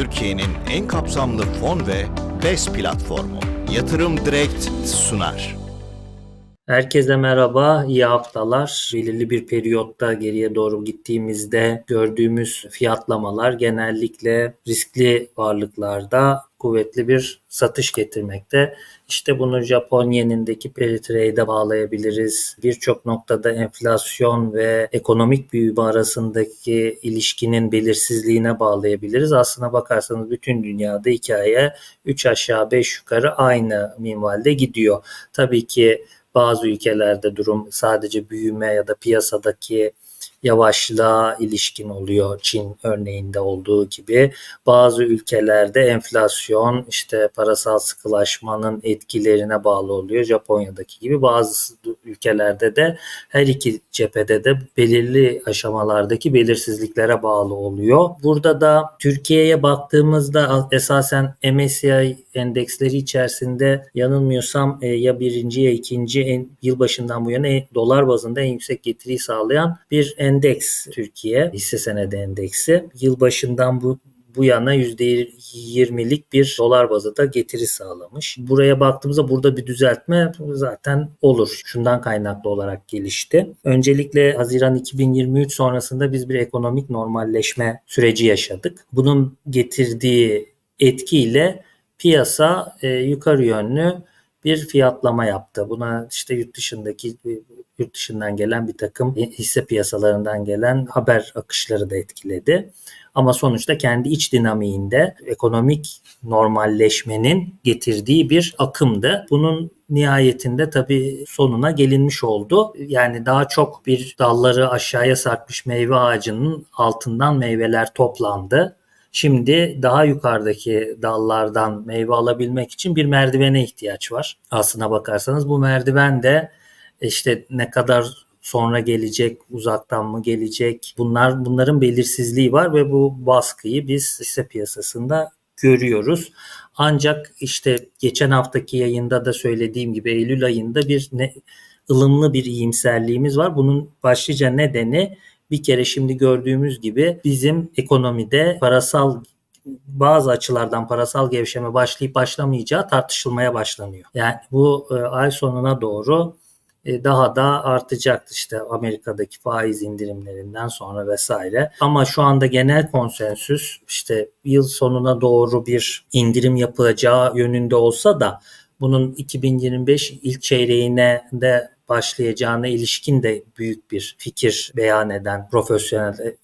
Türkiye'nin en kapsamlı fon ve BES platformu. Yatırım Direkt sunar. Herkese merhaba, iyi haftalar. Belirli bir periyotta geriye doğru gittiğimizde gördüğümüz fiyatlamalar genellikle riskli varlıklarda kuvvetli bir satış getirmekte. İşte bunu Japon yenindeki peritrade'e bağlayabiliriz. Birçok noktada enflasyon ve ekonomik büyüme arasındaki ilişkinin belirsizliğine bağlayabiliriz. Aslına bakarsanız bütün dünyada hikaye 3 aşağı 5 yukarı aynı minvalde gidiyor. Tabii ki bazı ülkelerde durum sadece büyüme ya da piyasadaki yavaşlığa ilişkin oluyor Çin örneğinde olduğu gibi. Bazı ülkelerde enflasyon işte parasal sıkılaşmanın etkilerine bağlı oluyor Japonya'daki gibi. Bazı ülkelerde de her iki cephede de belirli aşamalardaki belirsizliklere bağlı oluyor. Burada da Türkiye'ye baktığımızda esasen MSCI endeksleri içerisinde yanılmıyorsam e, ya birinci ya ikinci en, yılbaşından bu yana dolar bazında en yüksek getiriyi sağlayan bir endeks Türkiye hisse senedi endeksi. Yılbaşından bu bu yana %20'lik bir dolar bazında getiri sağlamış. Buraya baktığımızda burada bir düzeltme zaten olur. Şundan kaynaklı olarak gelişti. Öncelikle Haziran 2023 sonrasında biz bir ekonomik normalleşme süreci yaşadık. Bunun getirdiği etkiyle piyasa e, yukarı yönlü bir fiyatlama yaptı. Buna işte yurt dışındaki yurt dışından gelen bir takım hisse piyasalarından gelen haber akışları da etkiledi. Ama sonuçta kendi iç dinamiğinde ekonomik normalleşmenin getirdiği bir akımdı. Bunun nihayetinde tabii sonuna gelinmiş oldu. Yani daha çok bir dalları aşağıya sarkmış meyve ağacının altından meyveler toplandı. Şimdi daha yukarıdaki dallardan meyve alabilmek için bir merdivene ihtiyaç var. Aslına bakarsanız bu merdiven de işte ne kadar sonra gelecek, uzaktan mı gelecek? Bunlar bunların belirsizliği var ve bu baskıyı biz hisse piyasasında görüyoruz. Ancak işte geçen haftaki yayında da söylediğim gibi Eylül ayında bir ne, ılımlı bir iyimserliğimiz var. Bunun başlıca nedeni bir kere şimdi gördüğümüz gibi bizim ekonomide parasal bazı açılardan parasal gevşeme başlayıp başlamayacağı tartışılmaya başlanıyor. Yani bu e, ay sonuna doğru daha da artacaktı işte Amerika'daki faiz indirimlerinden sonra vesaire. Ama şu anda genel konsensüs işte yıl sonuna doğru bir indirim yapılacağı yönünde olsa da bunun 2025 ilk çeyreğine de başlayacağına ilişkin de büyük bir fikir beyan eden profesyonel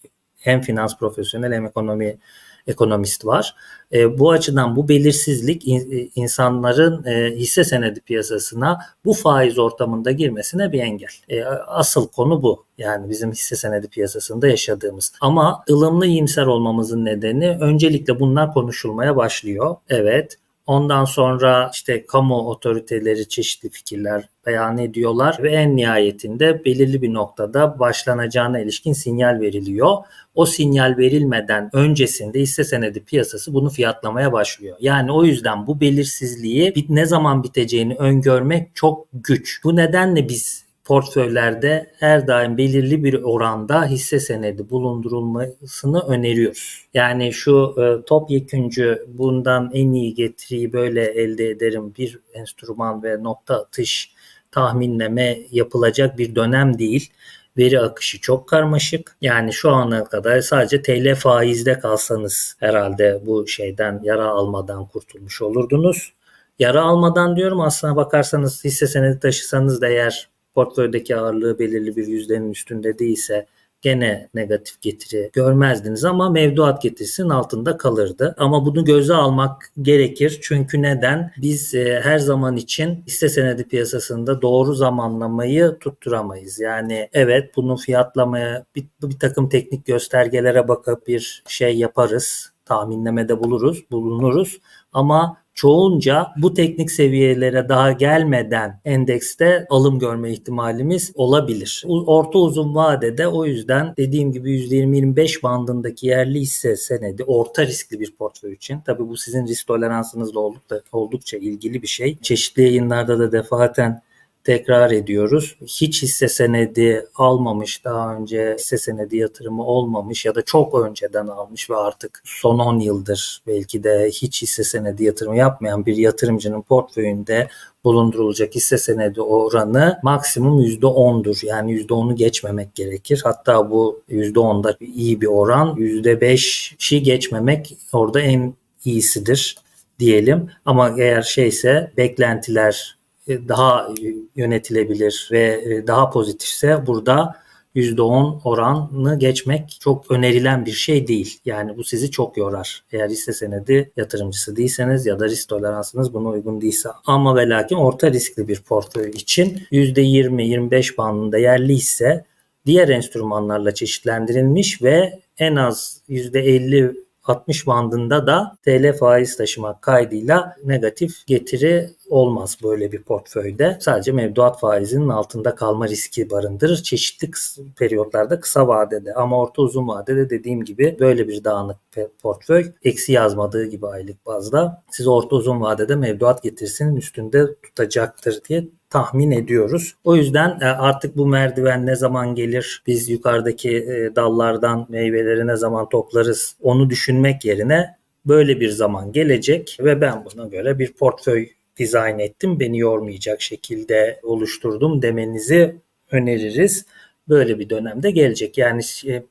hem finans profesyonel hem ekonomi ekonomist var. E, bu açıdan bu belirsizlik in, e, insanların e, hisse senedi piyasasına bu faiz ortamında girmesine bir engel. E, asıl konu bu. Yani bizim hisse senedi piyasasında yaşadığımız. Ama ılımlı iyimser olmamızın nedeni öncelikle bunlar konuşulmaya başlıyor. Evet Ondan sonra işte kamu otoriteleri çeşitli fikirler beyan ediyorlar ve en nihayetinde belirli bir noktada başlanacağına ilişkin sinyal veriliyor. O sinyal verilmeden öncesinde hisse senedi piyasası bunu fiyatlamaya başlıyor. Yani o yüzden bu belirsizliği ne zaman biteceğini öngörmek çok güç. Bu nedenle biz portföylerde her daim belirli bir oranda hisse senedi bulundurulmasını öneriyoruz. Yani şu e, topyeküncü bundan en iyi getiriyi böyle elde ederim bir enstrüman ve nokta atış tahminleme yapılacak bir dönem değil. Veri akışı çok karmaşık. Yani şu ana kadar sadece TL faizde kalsanız herhalde bu şeyden yara almadan kurtulmuş olurdunuz. Yara almadan diyorum aslına bakarsanız hisse senedi taşısanız da eğer portföydeki ağırlığı belirli bir yüzdenin üstünde değilse gene negatif getiri görmezdiniz ama mevduat getirisinin altında kalırdı. Ama bunu göze almak gerekir. Çünkü neden? Biz e, her zaman için hisse senedi piyasasında doğru zamanlamayı tutturamayız. Yani evet bunu fiyatlamaya bir, bir takım teknik göstergelere bakıp bir şey yaparız tahminlemede buluruz, bulunuruz ama çoğunca bu teknik seviyelere daha gelmeden endekste alım görme ihtimalimiz olabilir. Orta uzun vadede o yüzden dediğim gibi %20-25 bandındaki yerli hisse senedi orta riskli bir portföy için. Tabi bu sizin risk toleransınızla oldukça, oldukça ilgili bir şey. Çeşitli yayınlarda da defaten tekrar ediyoruz. Hiç hisse senedi almamış, daha önce hisse senedi yatırımı olmamış ya da çok önceden almış ve artık son 10 yıldır belki de hiç hisse senedi yatırımı yapmayan bir yatırımcının portföyünde bulundurulacak hisse senedi oranı maksimum %10'dur. Yani %10'u geçmemek gerekir. Hatta bu %10'da iyi bir oran. %5'i geçmemek orada en iyisidir diyelim. Ama eğer şeyse beklentiler daha yönetilebilir ve e, daha pozitifse burada %10 oranını geçmek çok önerilen bir şey değil. Yani bu sizi çok yorar. Eğer hisse senedi yatırımcısı değilseniz ya da risk toleransınız buna uygun değilse. Ama ve lakin orta riskli bir portföy için %20-25 bandında yerli hisse diğer enstrümanlarla çeşitlendirilmiş ve en az %50 60 bandında da TL faiz taşımak kaydıyla negatif getiri olmaz böyle bir portföyde. Sadece mevduat faizinin altında kalma riski barındırır. Çeşitli periyotlarda kısa vadede ama orta uzun vadede dediğim gibi böyle bir dağınık portföy eksi yazmadığı gibi aylık bazda sizi orta uzun vadede mevduat getirisinin üstünde tutacaktır diye tahmin ediyoruz. O yüzden e, artık bu merdiven ne zaman gelir, biz yukarıdaki e, dallardan meyveleri ne zaman toplarız onu düşünmek yerine böyle bir zaman gelecek ve ben buna göre bir portföy dizayn ettim. Beni yormayacak şekilde oluşturdum demenizi öneririz. Böyle bir dönemde gelecek. Yani e,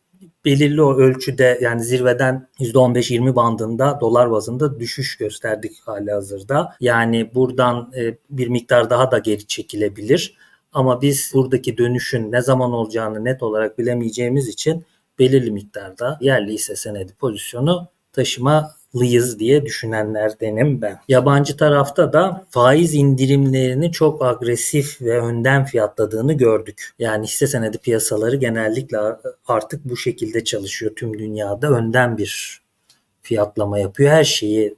belirli o ölçüde yani zirveden %15-20 bandında dolar bazında düşüş gösterdik hali hazırda. Yani buradan e, bir miktar daha da geri çekilebilir. Ama biz buradaki dönüşün ne zaman olacağını net olarak bilemeyeceğimiz için belirli miktarda yerli hisse senedi pozisyonu taşımalıyız diye düşünenlerdenim ben. Yabancı tarafta da faiz indirimlerini çok agresif ve önden fiyatladığını gördük. Yani hisse senedi piyasaları genellikle artık bu şekilde çalışıyor tüm dünyada. Önden bir fiyatlama yapıyor. Her şeyi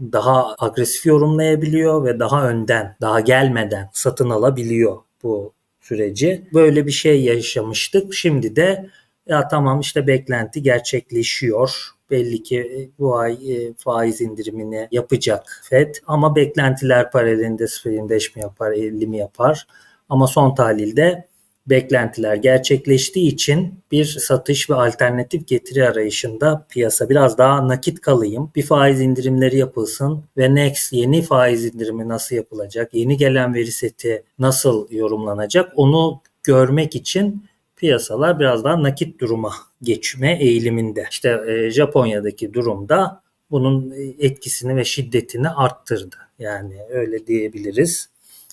daha agresif yorumlayabiliyor ve daha önden, daha gelmeden satın alabiliyor bu süreci. Böyle bir şey yaşamıştık. Şimdi de ya tamam işte beklenti gerçekleşiyor. Belli ki bu ay e, faiz indirimini yapacak FED ama beklentiler paralelinde 0.25 mi yapar 50 mi yapar ama son tahlilde beklentiler gerçekleştiği için bir satış ve alternatif getiri arayışında piyasa biraz daha nakit kalayım. Bir faiz indirimleri yapılsın ve next yeni faiz indirimi nasıl yapılacak? Yeni gelen veri seti nasıl yorumlanacak? Onu görmek için piyasalar biraz daha nakit duruma geçme eğiliminde. İşte e, Japonya'daki durumda bunun etkisini ve şiddetini arttırdı. Yani öyle diyebiliriz.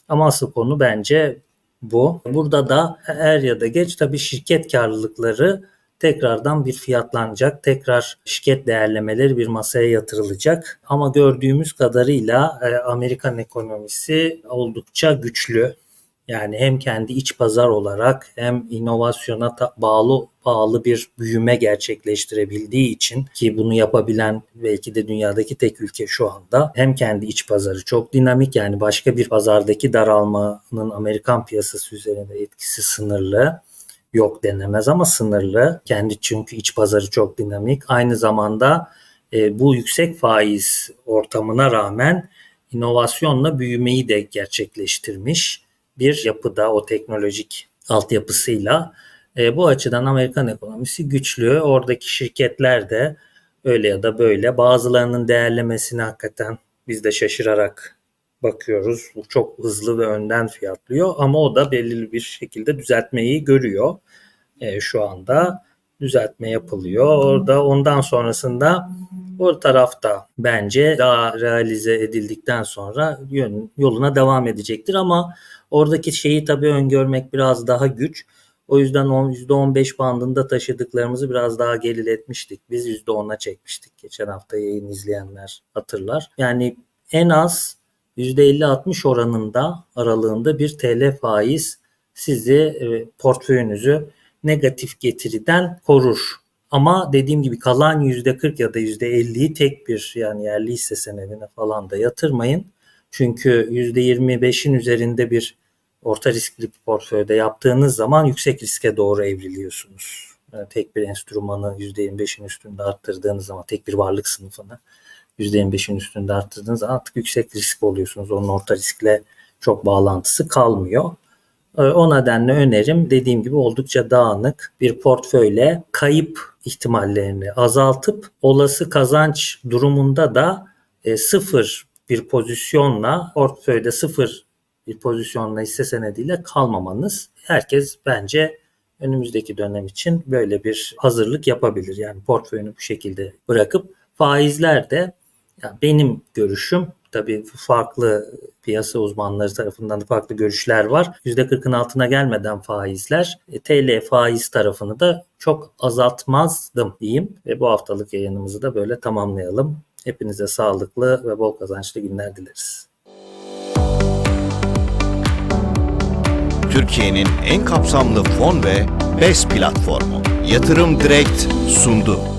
Ama asıl konu bence bu. Burada da er ya da geç tabii şirket karlılıkları tekrardan bir fiyatlanacak. Tekrar şirket değerlemeleri bir masaya yatırılacak. Ama gördüğümüz kadarıyla e, Amerikan ekonomisi oldukça güçlü. Yani hem kendi iç pazar olarak hem inovasyona bağlı bağlı bir büyüme gerçekleştirebildiği için ki bunu yapabilen belki de dünyadaki tek ülke şu anda hem kendi iç pazarı çok dinamik yani başka bir pazardaki daralmanın Amerikan piyasası üzerinde etkisi sınırlı yok denemez ama sınırlı. Kendi çünkü iç pazarı çok dinamik. Aynı zamanda e, bu yüksek faiz ortamına rağmen inovasyonla büyümeyi de gerçekleştirmiş bir yapıda o teknolojik altyapısıyla. E, bu açıdan Amerikan ekonomisi güçlü. Oradaki şirketler de öyle ya da böyle bazılarının değerlemesini hakikaten biz de şaşırarak bakıyoruz. Bu çok hızlı ve önden fiyatlıyor ama o da belirli bir şekilde düzeltmeyi görüyor. E, şu anda düzeltme yapılıyor. Orada ondan sonrasında o tarafta bence daha realize edildikten sonra yön, yoluna devam edecektir ama oradaki şeyi tabii öngörmek biraz daha güç. O yüzden %15 bandında taşıdıklarımızı biraz daha geriletmiştik. Biz %10'a çekmiştik. Geçen hafta yayın izleyenler hatırlar. Yani en az %50-60 oranında aralığında bir TL faiz sizi e, portföyünüzü negatif getiriden korur. Ama dediğim gibi kalan %40 ya da %50'yi tek bir yani yerli hisse senedine falan da yatırmayın. Çünkü %25'in üzerinde bir orta riskli portföyde yaptığınız zaman yüksek riske doğru evriliyorsunuz. Yani tek bir enstrümanı %25'in üstünde arttırdığınız zaman tek bir varlık sınıfını %25'in üstünde arttırdığınız zaman artık yüksek risk oluyorsunuz. Onun orta riskle çok bağlantısı kalmıyor. E, O nedenle önerim dediğim gibi oldukça dağınık bir portföyle kayıp ihtimallerini azaltıp olası kazanç durumunda da e, sıfır bir pozisyonla portföyde sıfır bir pozisyonla hisse senediyle kalmamanız. Herkes bence önümüzdeki dönem için böyle bir hazırlık yapabilir. Yani portföyünü bu şekilde bırakıp faizler de ya benim görüşüm tabii farklı piyasa uzmanları tarafından da farklı görüşler var. %40'ın altına gelmeden faizler e, TL faiz tarafını da çok azaltmazdım diyeyim ve bu haftalık yayınımızı da böyle tamamlayalım. Hepinize sağlıklı ve bol kazançlı günler dileriz. Türkiye'nin en kapsamlı fon ve BES platformu Yatırım Direkt sundu.